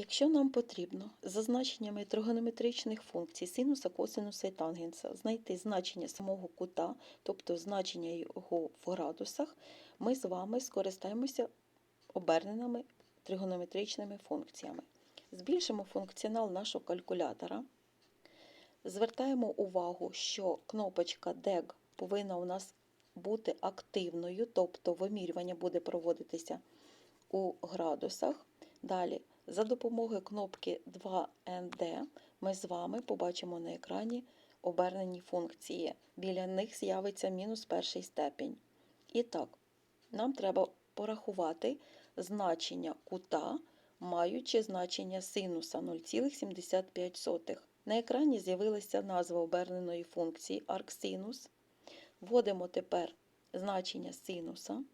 Якщо нам потрібно за значеннями тригонометричних функцій синуса, косинуса і тангенса знайти значення самого кута, тобто значення його в градусах, ми з вами скористаємося оберненими тригонометричними функціями. Збільшимо функціонал нашого калькулятора. Звертаємо увагу, що кнопочка DEG повинна у нас бути активною, тобто вимірювання буде проводитися у градусах. Далі, за допомогою кнопки 2ND ми з вами побачимо на екрані обернені функції. Біля них з'явиться мінус перший степінь. І так, нам треба порахувати значення кута, маючи значення синуса 0,75. На екрані з'явилася назва оберненої функції арксинус. Вводимо тепер значення синуса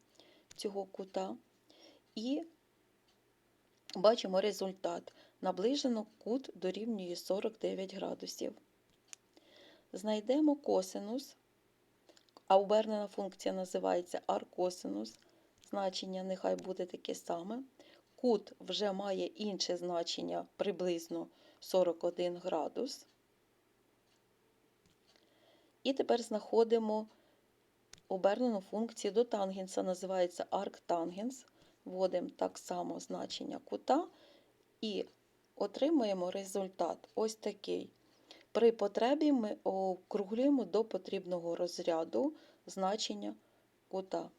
цього кута і бачимо результат. Наближено кут дорівнює 49 градусів. Знайдемо косинус, а обернена функція називається аркосинус. Значення нехай буде таке саме. Кут вже має інше значення приблизно 41 градус. І тепер знаходимо обернену функцію до тангенса, називається арктангенс. Вводимо так само значення кута і отримуємо результат ось такий. При потребі ми округлюємо до потрібного розряду значення кута.